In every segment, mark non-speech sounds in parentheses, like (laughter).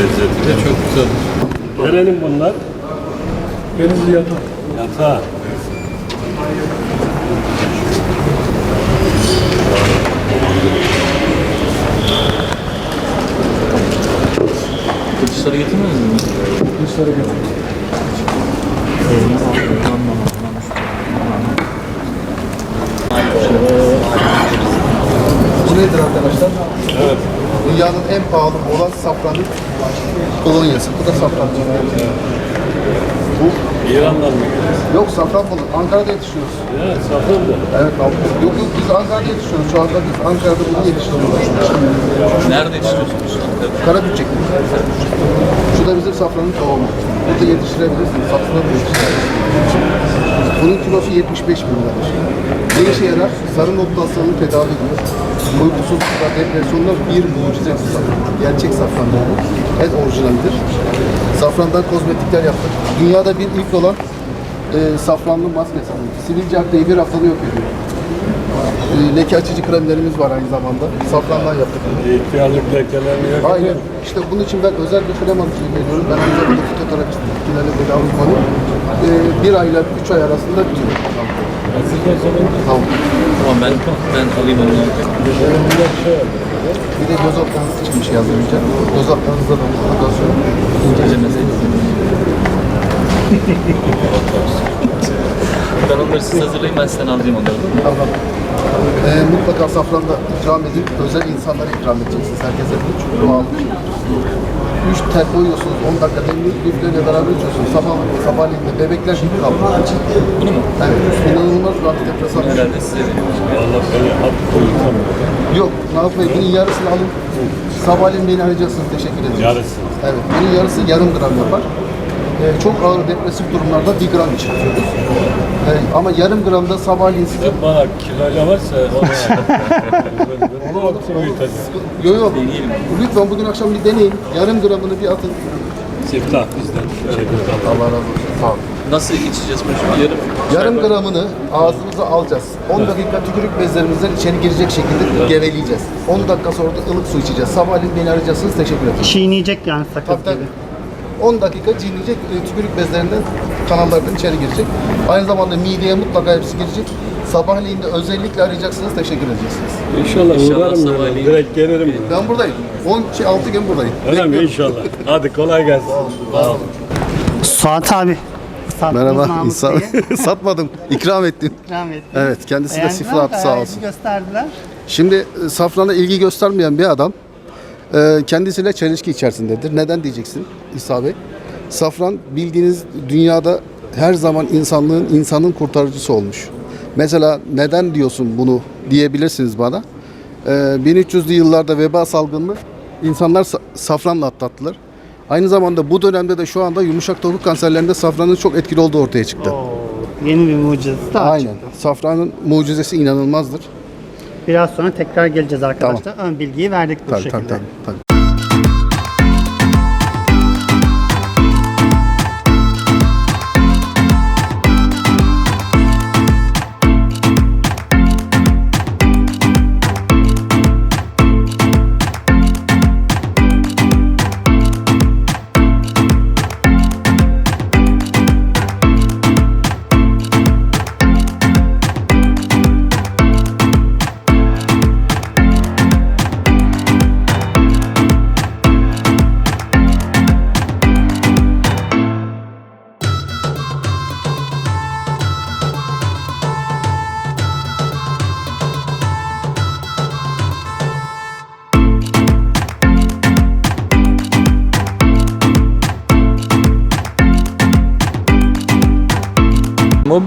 Lezzetli. Çok güzel. Nerenin bunlar? Denizli yatak. Yatağı. Kılıçları getirmediniz mi? Kılıçlara getir. Bu nedir arkadaşlar? Evet. Dünyanın en pahalı olan safranın kolonyası. Bu da safran. Bu İran'dan mı yok safran balığı. Ankara'da yetişiyoruz. Evet, safran da. Evet abi. Yok yok biz Ankara'da yetişiyoruz. Şu anda biz Ankara'da bunu yetiştiriyoruz. Nerede yetiştiriyorsunuz? Karabüçek. Şu da bizim safranın tohumu. Burada yetiştirebilirsiniz. Satılabilir. Bunun kilosu 75 bin liradır. Ne işe yarar? Sarı nokta hastalığını tedavi ediyor. Uykusuzluklar, depresyonlar bir mucize bir safran. Gerçek safran bu. En orijinalidir. Safrandan kozmetikler yaptık. Dünyada bir ilk olan e, safranlı maske sanırım. Sivilce akneyi bir haftada yok ediyor. E, leke açıcı kremlerimiz var aynı zamanda. Safrandan yaptık. İhtiyarlık lekelerini yok. Aynen. İşte bunun için ben özel bir krem alıcılık ediyorum. Ben aynı zamanda fitoterapistim. Bitkilerle tedavi uzmanıyım. Ee, bir ayla üç ay arasında bitiyor. Tamam. Tamam ben ben alayım onu. Bir de göz altlarınız bir şey yazdıracağım. Göz altlarınızda da mutlaka Gecemeseydiniz. ben onları siz hazırlayın ben sizden alacağım onları. Tamam. Ee, mutlaka safranda ikram edin. Özel insanlara ikram edeceksiniz. Herkese değil. Çünkü doğal bir şey. Üç tel koyuyorsunuz. 10 dakika demliyor. Birbirleriyle beraber içiyorsunuz. Sabah, sabahleyin de bebekler gibi kalıyor. Bunu mu? Evet. İnanılmaz bir antidepresan. Herhalde size vereyim. Allah hap koyutamıyor. Yok. Ne yapmayın? Bunun yarısını alın. Sabahleyin beni arayacaksınız. Teşekkür ederim. Yarısı. Evet, bunun yarısı yarım gram yapar. Ee, çok ağır depresif durumlarda bir gram içiriyoruz. Ee, ama yarım gramda sabahleyin size... Sen bana kiloyla varsa alıp büyüteceğim. Yok yok, lütfen bugün akşam bir deneyin. Yarım gramını bir atın. Siftah bizden. Allah razı olsun. Sağ olun. Nasıl içeceğiz bunu şimdi? Yarım. Yarım gramını ağzımıza alacağız. 10 dakika tükürük bezlerimizden içeri girecek şekilde geveleyeceğiz. 10 dakika sonra da ılık su içeceğiz. Sabahleyin beni arayacaksınız. Teşekkür ederim. Çiğneyecek yani sakız Tabii tabii. gibi. 10 dakika çiğneyecek, e, tükürük bezlerinden, kanallardan içeri girecek. Aynı zamanda mideye mutlaka hepsi girecek. Sabahleyin de özellikle arayacaksınız, teşekkür edeceksiniz. İnşallah, İnşallah uğrarım yani. sabahleyin. Direkt gelirim. Ben buradayım. 10 şey 6 gün buradayım. Öyle mi? İnşallah. Hadi kolay gelsin. Sağ ol. Suat abi. sattınız Merhaba. İnsan... Bey'e. (laughs) Satmadım. İkram ettim. İkram ettiniz. Evet. Kendisi de Beğendiler, siflat sağ bayağı olsun. gösterdiler. Şimdi e, safrana ilgi göstermeyen bir adam kendisiyle çelişki içerisindedir. Neden diyeceksin İsa Bey? Safran bildiğiniz dünyada her zaman insanlığın insanın kurtarıcısı olmuş. Mesela neden diyorsun bunu diyebilirsiniz bana. E, 1300'lü yıllarda veba salgını insanlar sa- safranla atlattılar. Aynı zamanda bu dönemde de şu anda yumuşak doku kanserlerinde safranın çok etkili olduğu ortaya çıktı. Oo, yeni bir mucizesi daha Aynen. çıktı. Safranın mucizesi inanılmazdır. Biraz sonra tekrar geleceğiz arkadaşlar. Ön bilgiyi verdik bu Tabii, şekilde. tabii, tabii, tabii.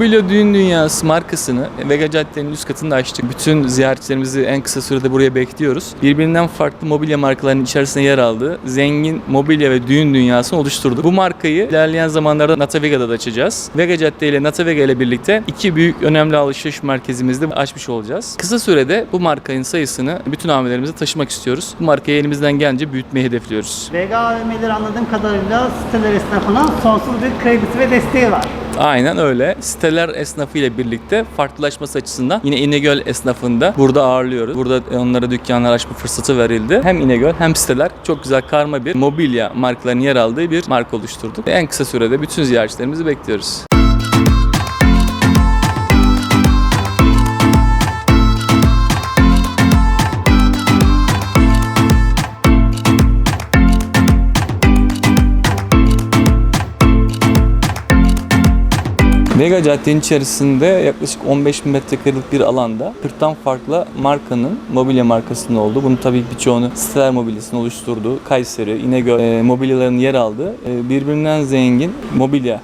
Mobilya Düğün Dünyası markasını Vega Cadde'nin üst katında açtık. Bütün ziyaretçilerimizi en kısa sürede buraya bekliyoruz. Birbirinden farklı mobilya markalarının içerisinde yer aldığı zengin mobilya ve düğün dünyasını oluşturduk. Bu markayı ilerleyen zamanlarda Natavega'da da açacağız. Vega Cadde ile Natavega ile birlikte iki büyük önemli alışveriş merkezimizde açmış olacağız. Kısa sürede bu markanın sayısını bütün AVM'lerimize taşımak istiyoruz. Bu markayı elimizden gelince büyütmeyi hedefliyoruz. Vega AVM'leri anladığım kadarıyla siteler esnafına sonsuz bir kredisi ve desteği var. Aynen öyle. Siteler esnafı ile birlikte farklılaşması açısından yine İnegöl esnafında burada ağırlıyoruz. Burada onlara dükkanlar açma fırsatı verildi. Hem İnegöl hem siteler çok güzel karma bir mobilya markalarının yer aldığı bir marka oluşturduk. En kısa sürede bütün ziyaretçilerimizi bekliyoruz. Vega Cadde'nin içerisinde yaklaşık 15 bin metrekarelik bir alanda 40'tan farklı markanın mobilya markasının olduğu, bunun tabii birçoğunu siteler mobilyasını oluşturduğu, Kayseri, İnegöl e, mobilyaların yer aldığı e, birbirinden zengin mobilya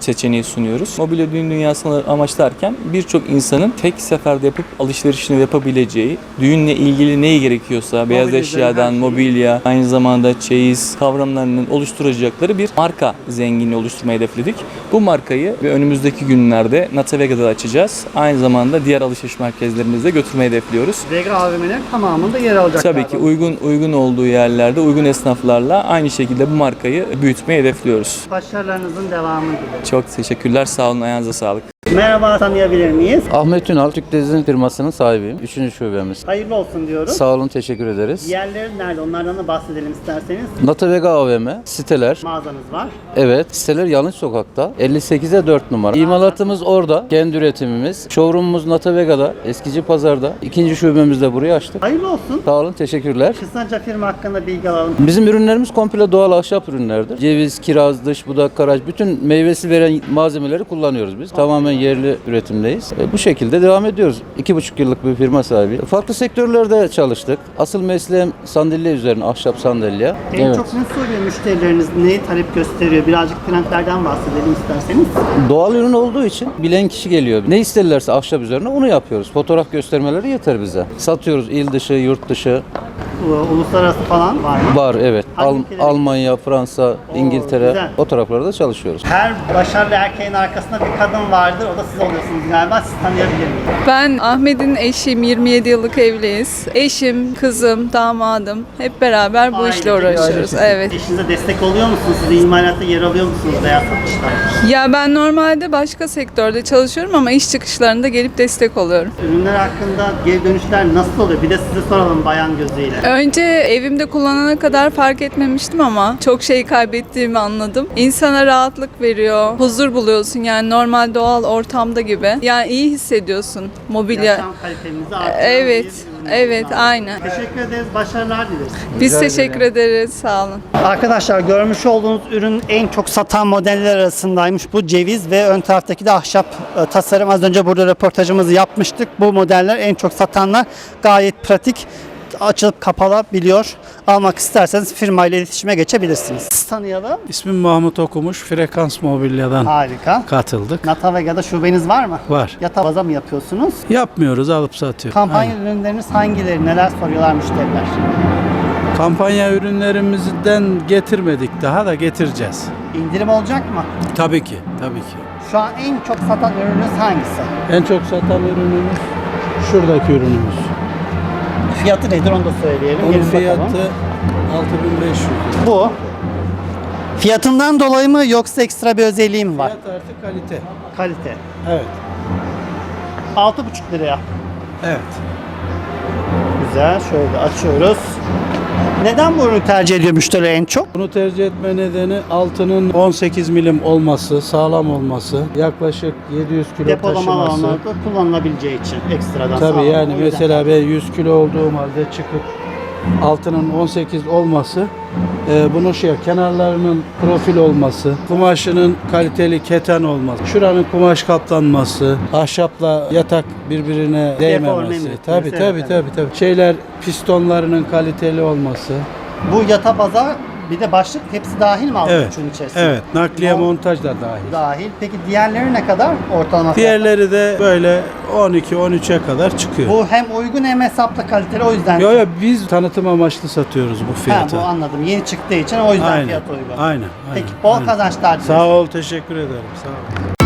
seçeneği sunuyoruz. Mobilya düğün dünyasını amaçlarken birçok insanın tek seferde yapıp alışverişini yapabileceği, düğünle ilgili neyi gerekiyorsa, beyaz Mobilya eşyadan, üzerine her şeyi. mobilya, aynı zamanda çeyiz kavramlarının oluşturacakları bir marka zenginliği oluşturmayı hedefledik. Bu markayı ve önümüzdeki günlerde Natavega'da da açacağız. Aynı zamanda diğer alışveriş merkezlerimizde götürmeyi hedefliyoruz. Vega AVM'lerin tamamında yer alacak. Tabii ki uygun uygun olduğu yerlerde uygun esnaflarla aynı şekilde bu markayı büyütmeyi hedefliyoruz. Başarılarınızın devamını. Çok teşekkürler. Sağ olun. Ayağınıza sağlık. Merhaba tanıyabilir miyiz? Ahmet Ünal, Türk Dezin firmasının sahibiyim. Üçüncü şubemiz. Hayırlı olsun diyoruz. Sağ olun, teşekkür ederiz. Yerleri nerede? Onlardan da bahsedelim isterseniz. Natavega AVM, siteler. Mağazanız var. Evet, siteler Yanlış Sokak'ta. 58'e 4 numara. İmalatımız orada. Kendi üretimimiz. Showroomumuz Natavega'da. Eskici Pazar'da. İkinci şubemizi de buraya açtık. Hayırlı olsun. Sağ olun, teşekkürler. Kısaca firma hakkında bilgi alalım. Bizim ürünlerimiz komple doğal ahşap ürünlerdir. Ceviz, kiraz, dış budak, karaj bütün meyvesi veren malzemeleri kullanıyoruz biz. Tamamen yerli üretimdeyiz. E, bu şekilde devam ediyoruz. İki buçuk yıllık bir firma sahibi. Farklı sektörlerde çalıştık. Asıl mesleğim sandalye üzerine, ahşap sandalye. En çok ne soruyor müşterileriniz? Neyi talep gösteriyor? Birazcık trendlerden bahsedelim isterseniz. Doğal ürün olduğu için bilen kişi geliyor. Ne isterlerse ahşap üzerine onu yapıyoruz. Fotoğraf göstermeleri yeter bize. Satıyoruz il dışı, yurt dışı. Bu, Uluslararası falan var mı? Var evet. Hangi Al-? Almanya, Fransa, İngiltere güzel. o taraflarda çalışıyoruz. Her başarılı erkeğin arkasında bir kadın vardır. O da siz oluyorsunuz galiba. Siz tanıyabilir miyim? Ben Ahmet'in eşiyim. 27 yıllık evliyiz. Eşim, kızım, damadım hep beraber bu Ailece işle bir uğraşıyoruz. Evet. Eşinize destek oluyor musunuz? Siz imalatta yer alıyor musunuz veya satışta? Ya ben normalde başka sektörde çalışıyorum ama iş çıkışlarında gelip destek oluyorum. Ürünler hakkında geri dönüşler nasıl oluyor? Bir de size soralım bayan gözüyle. Önce evimde kullanana kadar fark etmemiştim ama çok şey kaybettiğimi anladım. İnsana rahatlık veriyor, huzur buluyorsun yani normal doğal ortamda gibi. Yani iyi hissediyorsun mobilya. Yaşam kalitemizi artıran Evet, bir ürün evet, olduğundan. aynen. Teşekkür ederiz. Başarılar dileriz. Biz teşekkür ederiz. Sağ olun. Arkadaşlar görmüş olduğunuz ürün en çok satan modeller arasındaymış. Bu ceviz ve ön taraftaki de ahşap e, tasarım. Az önce burada röportajımızı yapmıştık. Bu modeller en çok satanlar gayet pratik açılıp kapalabiliyor. Almak isterseniz firmayla iletişime geçebilirsiniz. Siz tanıyalım. İsmim Mahmut Okumuş. Frekans Mobilya'dan Harika. katıldık. Natavega'da şubeniz var mı? Var. Yatağa baza mı yapıyorsunuz? Yapmıyoruz, alıp satıyoruz. Kampanya Aynen. ürünleriniz hangileri? Neler soruyorlar müşteriler? Kampanya ürünlerimizden getirmedik daha da getireceğiz. İndirim olacak mı? Tabii ki, tabii ki. Şu an en çok satan ürününüz hangisi? En çok satan ürünümüz şuradaki ürünümüz. Fiyatı nedir onu da söyleyelim. Onun Gelin bakalım. fiyatı 6500. Bu. Fiyatından dolayı mı yoksa ekstra bir özelliği mi var? Fiyat artı kalite. Kalite. Evet. 6,5 liraya. Evet. Güzel. Şöyle açıyoruz. Neden bu ürünü tercih ediyor müşteri en çok? Bunu tercih etme nedeni altının 18 milim olması, sağlam olması, yaklaşık 700 kilo Depolama taşıması. alanlarda kullanılabileceği için ekstradan Tabii sağlam. yani O yüzden mesela ben 100 kilo olduğum halde çıkıp altının 18 olması, e, bunun şey kenarlarının profil olması, kumaşının kaliteli keten olması, şuranın kumaş kaplanması, ahşapla yatak birbirine değmemesi. tabii evet. tabii tabii. Şeyler pistonlarının kaliteli olması. Bu yata baza Bir de başlık hepsi dahil mi aldın Evet. üçün içerisine? Evet, nakliye Mo- montaj da dahil. Dahil. Peki diğerleri ne kadar ortalama? Diğerleri de böyle 12-13'e kadar çıkıyor. Bu hem uygun hem hesaplı kaliteli o yüzden. Yo yo biz tanıtım amaçlı satıyoruz bu ha, fiyatı. bu anladım. Yeni çıktığı için o yüzden Aynen. fiyat uygun. Aynen. Peki aynen, bol aynen. kazançlar dileriz. Sağ ol, teşekkür ederim. Sağ ol.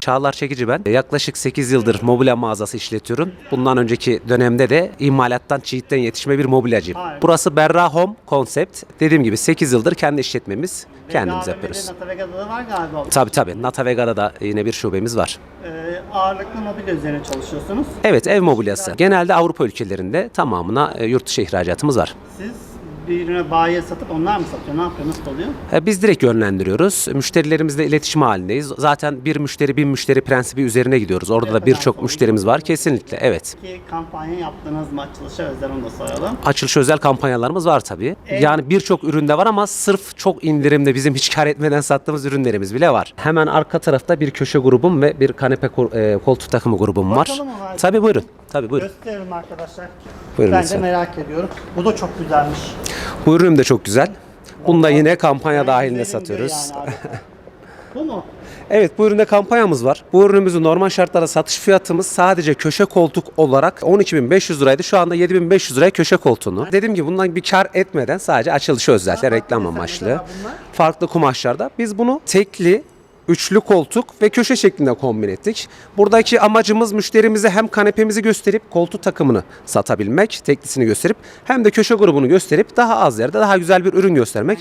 Çağlar Çekici ben. Yaklaşık 8 yıldır mobilya mağazası işletiyorum. Bundan önceki dönemde de imalattan, çiğitten yetişme bir mobilyacıyım. Burası Berra Home Concept. Dediğim gibi 8 yıldır kendi işletmemiz. Kendimiz yapıyoruz. Natavega'da da var galiba. Tabii tabii. Natavega'da da yine bir şubemiz var. Ee, ağırlıklı mobilya üzerine çalışıyorsunuz. Evet ev mobilyası. Genelde Avrupa ülkelerinde tamamına e, yurt dışı ihracatımız var. Siz birine bayiye satıp onlar mı satıyor? Ne yapıyor? Nasıl oluyor? E, Biz direkt yönlendiriyoruz. Müşterilerimizle iletişim halindeyiz. Zaten bir müşteri bin müşteri prensibi üzerine gidiyoruz. Orada da birçok müşterimiz var. Kesinlikle evet. Ki kampanya yaptığınız mı açılışa özel onu da soralım. Açılış özel kampanyalarımız var tabii. Yani birçok üründe var ama sırf çok indirimde bizim hiç kar etmeden sattığımız ürünlerimiz bile var. Hemen arka tarafta bir köşe grubum ve bir kanepe kol- e, koltuk takımı grubum var. Bakalım o halde. Tabii buyurun. Tabii buyurun. Gösterelim arkadaşlar. Buyurun ben de lütfen. merak ediyorum. Bu da çok güzelmiş. Bu ürünüm de çok güzel. Bunu da yine kampanya dahilinde satıyoruz. yani. (laughs) Bu mu? Evet bu üründe kampanyamız var. Bu ürünümüzün normal şartlarda satış fiyatımız sadece köşe koltuk olarak 12.500 liraydı. Şu anda 7.500 liraya köşe koltuğunu. Dediğim gibi bundan bir kar etmeden sadece açılışı özellikle reklam amaçlı. Farklı kumaşlarda. Biz bunu tekli üçlü koltuk ve köşe şeklinde kombin ettik. Buradaki amacımız müşterimize hem kanepemizi gösterip koltuk takımını satabilmek, teklisini gösterip hem de köşe grubunu gösterip daha az yerde daha güzel bir ürün göstermek.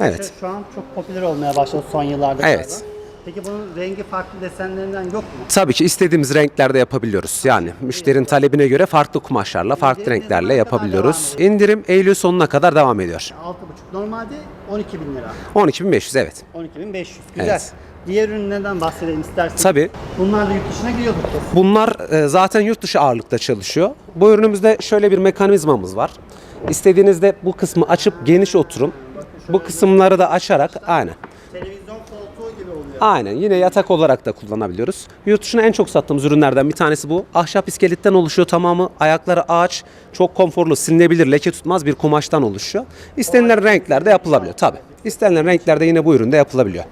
Evet. şu an çok popüler olmaya başladı son yıllarda. Evet. galiba. Peki bunun rengi farklı desenlerinden yok mu? Tabii ki istediğimiz renklerde yapabiliyoruz. Yani müşterinin talebine göre farklı kumaşlarla, farklı renklerle yapabiliyoruz. İndirim Eylül sonuna kadar devam ediyor. 6,5. Normalde 12 bin lira. 12.500 evet. 12.500. Güzel. Evet. Diğer ürünlerden bahsedelim isterseniz. Tabii. Bunlar da yurt dışına gidiyordur kesin. Bunlar e, zaten yurt dışı ağırlıkta çalışıyor. Bu ürünümüzde şöyle bir mekanizmamız var. İstediğinizde bu kısmı açıp geniş oturum. Bu kısımları da açarak aynen. Televizyon koltuğu gibi oluyor. Aynen yine yatak olarak da kullanabiliyoruz. Yurt dışına en çok sattığımız ürünlerden bir tanesi bu. Ahşap iskeletten oluşuyor tamamı. Ayakları ağaç, çok konforlu, silinebilir, leke tutmaz bir kumaştan oluşuyor. İstenilen renklerde yapılabiliyor tabi. İstenilen renklerde yine bu üründe yapılabiliyor.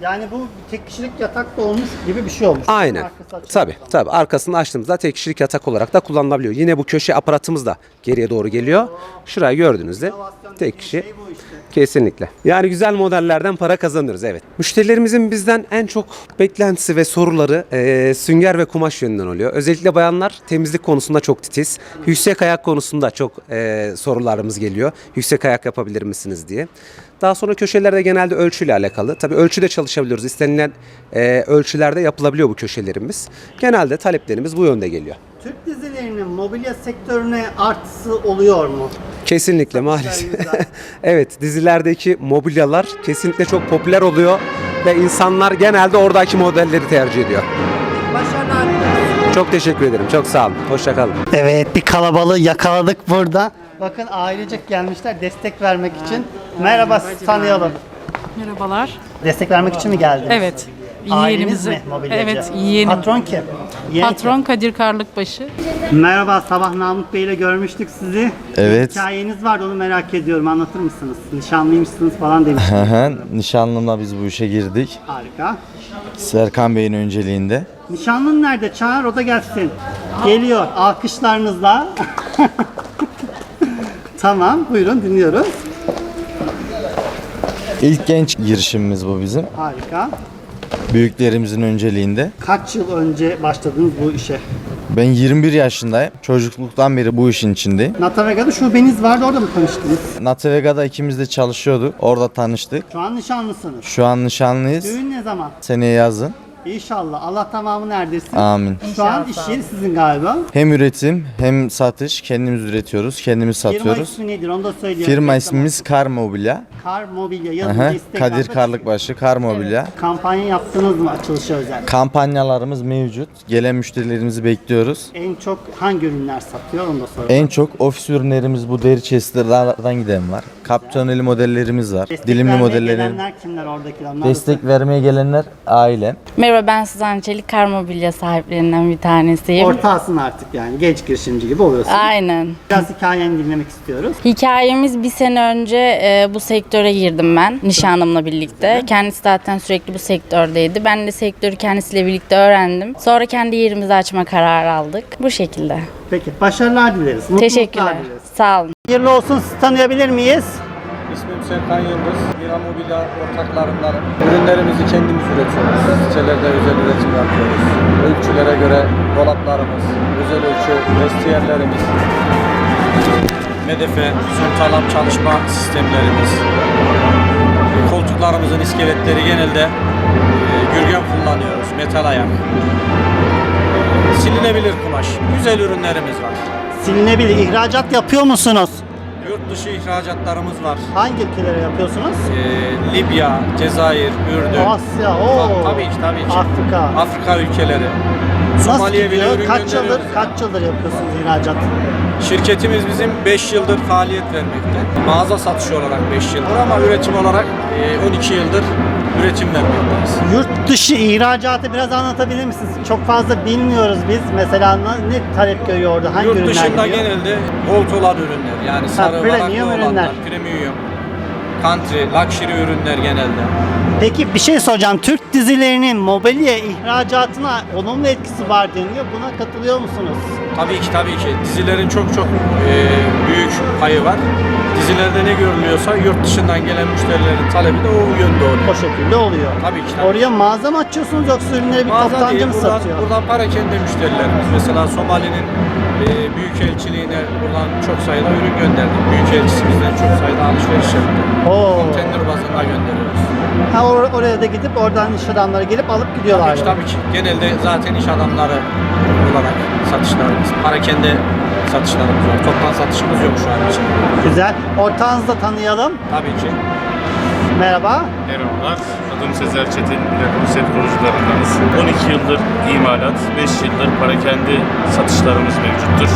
Yani bu tek kişilik yatak da olmuş gibi bir şey olmuş. Aynen. Tabi tabi arkasını açtığımızda tek kişilik yatak olarak da kullanılabiliyor. Yine bu köşe aparatımız da geriye doğru geliyor. Şurayı gördüğünüzde tek kişi Şey bu işte. Kesinlikle. Yani güzel modellerden para kazanırız evet. Müşterilerimizin bizden en çok beklentisi ve soruları eee, sünger ve kumaş yönünden oluyor. Özellikle bayanlar temizlik konusunda çok titiz. Yüksek ayak konusunda çok eee, sorularımız geliyor. Yüksek ayak yapabilir misiniz diye. Daha sonra köşelerde genelde ölçüyle alakalı. Tabii ölçüde çalışabiliyoruz. İstenilen eee, ölçülerde yapılabiliyor bu köşelerimiz. Genelde taleplerimiz bu yönde geliyor. Türk dizilerinin mobilya sektörüne artısı oluyor mu? Kesinlikle maalesef. (laughs) Evet dizilerdeki mobilyalar kesinlikle çok popüler oluyor ve insanlar genelde oradaki modelleri tercih ediyor. Başarılar. Çok teşekkür ederim. Çok sağ olun. Hoşça kalın. Evet bir kalabalığı yakaladık burada. Bakın ailecek gelmişler destek vermek için. Merhaba tanıyalım. Merhabalar. Destek vermek için mi geldiniz? Evet. Aileniz Yeğenimizi. mi mobilyacı? Evet, yeğenim. Patron kim? Yeğen Patron Kadir Karlıkbaşı. kim? Merhaba sabah Namık Bey ile görmüştük sizi. Evet. Hikayeniz vardı onu merak ediyorum anlatır mısınız? Nişanlıymışsınız falan demiştiniz. Hı hı. Nişanlımla biz bu işe girdik. Harika. Serkan Bey'in önceliğinde. Nişanlın nerede? Çağır o da gelsin. Geliyor alkışlarınızla. (laughs) tamam buyurun dinliyoruz. İlk genç girişimimiz bu bizim. Harika. Büyüklerimizin önceliğinde. Kaç yıl önce başladınız bu işe? Ben 21 yaşındayım. Çocukluktan beri bu işin içindeyim. Natavega'da şubeniz vardı orada mı tanıştınız? Natavega'da ikimiz de çalışıyorduk. Orada tanıştık. Şu an nişanlısınız. Şu an nişanlıyız. Düğün ne zaman? Seneye yazın. İnşallah. Allah tamamını erdirsin. Amin. Şu an iş yeri sizin galiba. Hem üretim hem satış kendimiz üretiyoruz, kendimiz Firma satıyoruz. ismi nedir onu da söyleyelim. Firma ismimiz Kar Mobilya. Kar Mobilya yazınca Aha, istek Kadir Karlıkbaşı Kar Mobilya. Kampanya yaptınız mı açılışa özel? Kampanyalarımız mevcut. Gelen müşterilerimizi bekliyoruz. En çok hangi ürünler satıyor onu da soralım. En çok ofis ürünlerimiz bu deri chestlerden giden var. Kaptoneli modellerimiz var. Destek Dilimli vermeye gelenler kimler oradakiler? Onlar da Destek vermeye gelenler ailem. Merhaba ben Suzan Çelik, Kar Mobilya sahiplerinden bir tanesiyim. Ortağısın artık yani genç girişimci gibi oluyorsun. Aynen. Biraz hikayeni dinlemek istiyoruz. Hikayemiz bir sene önce e, bu sektöre girdim ben nişanlımla birlikte. Kendisi zaten sürekli bu sektördeydi. Ben de sektörü kendisiyle birlikte öğrendim. Sonra kendi yerimizi açma kararı aldık. Bu şekilde. Peki başarılar dileriz. mutluluklar Teşekkürler. dileriz. Sağ olun. Hayırlı olsun tanıyabilir miyiz? Serkan Yıldız. Mira Mobilya ortaklarındanım. Ürünlerimizi kendimiz üretiyoruz. Sitelerde özel üretim yapıyoruz. Ölçülere göre dolaplarımız, özel ölçü vestiyerlerimiz, medefe, son çalışma sistemlerimiz, koltuklarımızın iskeletleri genelde e, gürgen kullanıyoruz, metal ayak. Silinebilir kumaş, güzel ürünlerimiz var. Silinebilir. ihracat yapıyor musunuz? Yurt dışı ihracatlarımız var. Hangi ülkelere yapıyorsunuz? Ee, Libya, Cezayir, Ürdün. Asya, o. Tabii ki tabii ki. Afrika. Afrika ülkeleri. Nasıl Somali'ye bile gidiyor? ürün Kaç yıldır, gönderiyoruz. kaç yıldır yapıyorsunuz ihracat? Şirketimiz bizim 5 yıldır faaliyet vermekte. Mağaza satışı olarak 5 yıldır ama üretim olarak e, 12 yıldır üretim vermekteyiz. Yurt dışı ihracatı biraz anlatabilir misiniz? Çok fazla bilmiyoruz biz. Mesela ne, talep görüyor orada? Hangi Yurt ürünler dışında gidiyor? genelde gold olan ürünler yani sarı premium ürünler. olanlar, premium, country, luxury ürünler genelde. Peki bir şey soracağım. Türk dizilerinin mobilya ihracatına olumlu etkisi var deniliyor. Buna katılıyor musunuz? Tabii ki tabii ki. Dizilerin çok çok e, büyük payı var. Dizilerde ne görülüyorsa yurt dışından gelen müşterilerin talebi de o yönde O oluyor. şekilde oluyor. Tabii ki tabii. Oraya mağaza mı açıyorsunuz yoksa ürünleri bir Mağaza toptancı değil, mı buradan, satıyor? buradan parakende müşterilerimiz. Mesela Somali'nin e, büyükelçiliğine buradan çok sayıda ürün gönderdik. Büyükelçisimizden çok sayıda alışveriş yaptık. Oo. Konteyner bazında gönderiyoruz. Ha, or- oraya da gidip oradan iş adamları gelip alıp gidiyorlar. Tabii ki, tabii ki. Genelde zaten iş adamları olarak satışlarımız, parakende satışlarımız var. Toptan satışımız yok şu an için. Güzel. Ortağınızı da tanıyalım. Tabii ki. Merhaba. Merhabalar. Adım Sezer Çetin. Mira konsept kurucularındanız. 12 yıldır imalat, 5 yıldır parakende satışlarımız mevcuttur.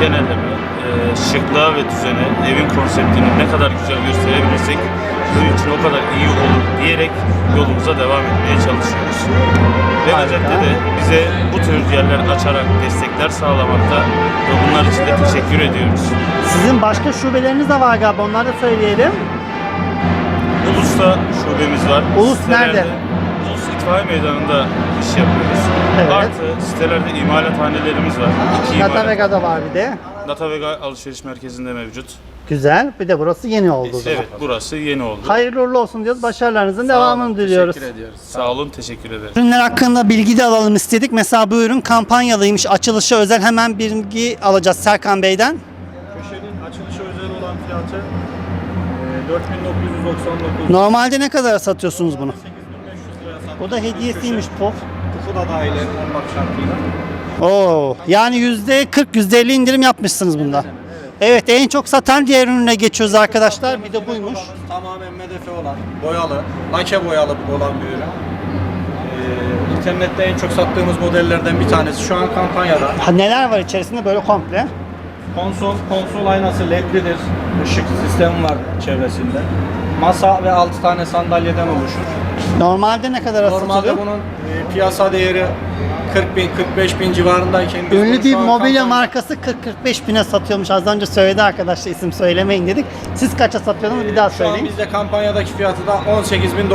Genelleme e, şıklığa ve düzene, evin konseptini ne kadar güzel gösterebilirsek bizim için o kadar iyi olur diyerek yolumuza devam etmeye çalışıyoruz. Vega Harika. Cadde'de bize bu tür yerler açarak destekler sağlamakta ve bunlar için de teşekkür ediyoruz. Sizin başka şubeleriniz de var galiba. Onları da söyleyelim. Ulus'ta şubemiz var. Ulus nerede? İtfaiye Meydanı'nda iş yapıyoruz. Evet. Artı sitelerde imalathanelerimiz var. İki imalat. Katavega'da var bir de. Data Vega alışveriş merkezinde mevcut. Güzel. Bir de burası yeni oldu. o zaman. Evet burası yeni oldu. Hayırlı uğurlu olsun diyoruz. Başarılarınızın devamını diliyoruz. Sağ olun teşekkür ederiz. Ürünler hakkında bilgi de alalım istedik. Mesela bu ürün kampanyalıymış. Açılışa özel hemen bilgi alacağız Serkan Bey'den. Köşenin açılışı özel olan fiyatı e, 4999 Normalde ne kadar satıyorsunuz bunu? 8500 Bu da hediyesiymiş puf. Kufu da dahil olmak şartıyla. Oo, yani yüzde 40 yüzde 50 indirim yapmışsınız bunda. Evet en çok satan diğer ürüne geçiyoruz arkadaşlar. Bir de buymuş. Tamamen medefe olan, boyalı, lake boyalı olan bir ürün. Ee, internette en çok sattığımız modellerden bir tanesi. Şu an kampanyada. Ha, neler var içerisinde böyle komple? Konsol, konsol aynası ledlidir. Işık sistemi var çevresinde. Masa ve 6 tane sandalyeden oluşur. Normalde ne kadar Normalde satılıyor? bunun e, piyasa değeri 40 bin, 45 bin civarındayken biz bunu Ünlü şu bir an mobilya kampanya- markası 40-45 bine satıyormuş. Az önce söyledi arkadaşlar isim söylemeyin dedik. Siz kaça satıyordunuz bir daha Şu an söyleyin. bizde kampanyadaki fiyatı da 18.900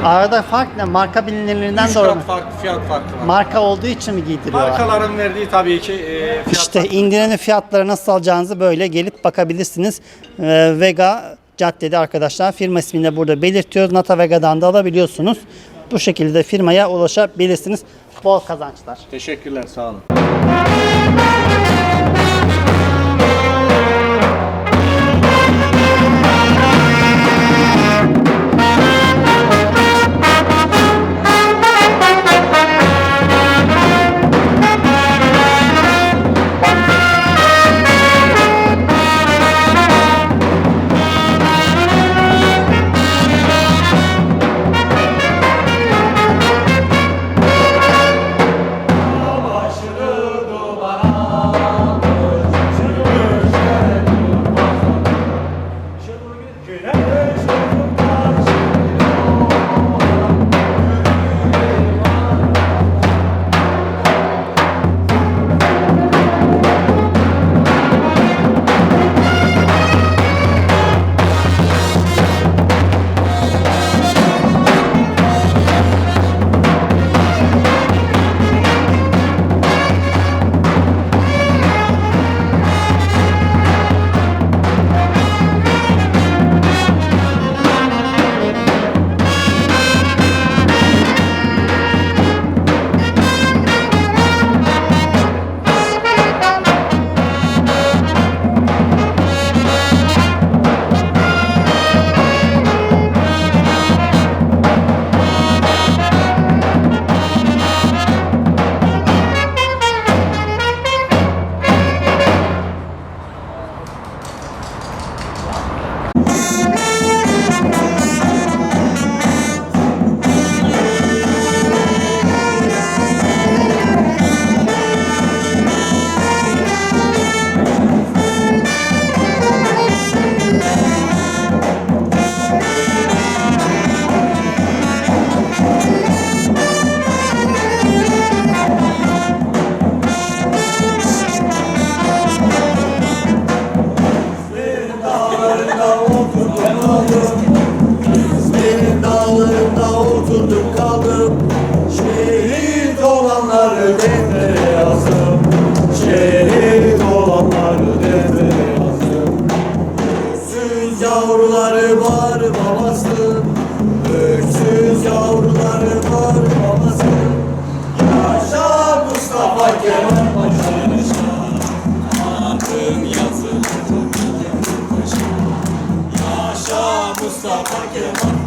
lira. Arada fark ne? Marka bilinirliğinden 3 doğru mu? kat fark, fiyat farkı var. Marka olduğu için mi giydiriyorlar? Markaların verdiği tabii ki e, fiyat İşte indirimli fiyatları nasıl alacağınızı böyle gelip bakabilirsiniz. Ee, Vega Cadde'de arkadaşlar firma ismini de burada belirtiyoruz. Nata Vega'dan da alabiliyorsunuz. Bu şekilde firmaya ulaşabilirsiniz. Bol kazançlar. Teşekkürler sağ olun. Mustafa Kemal.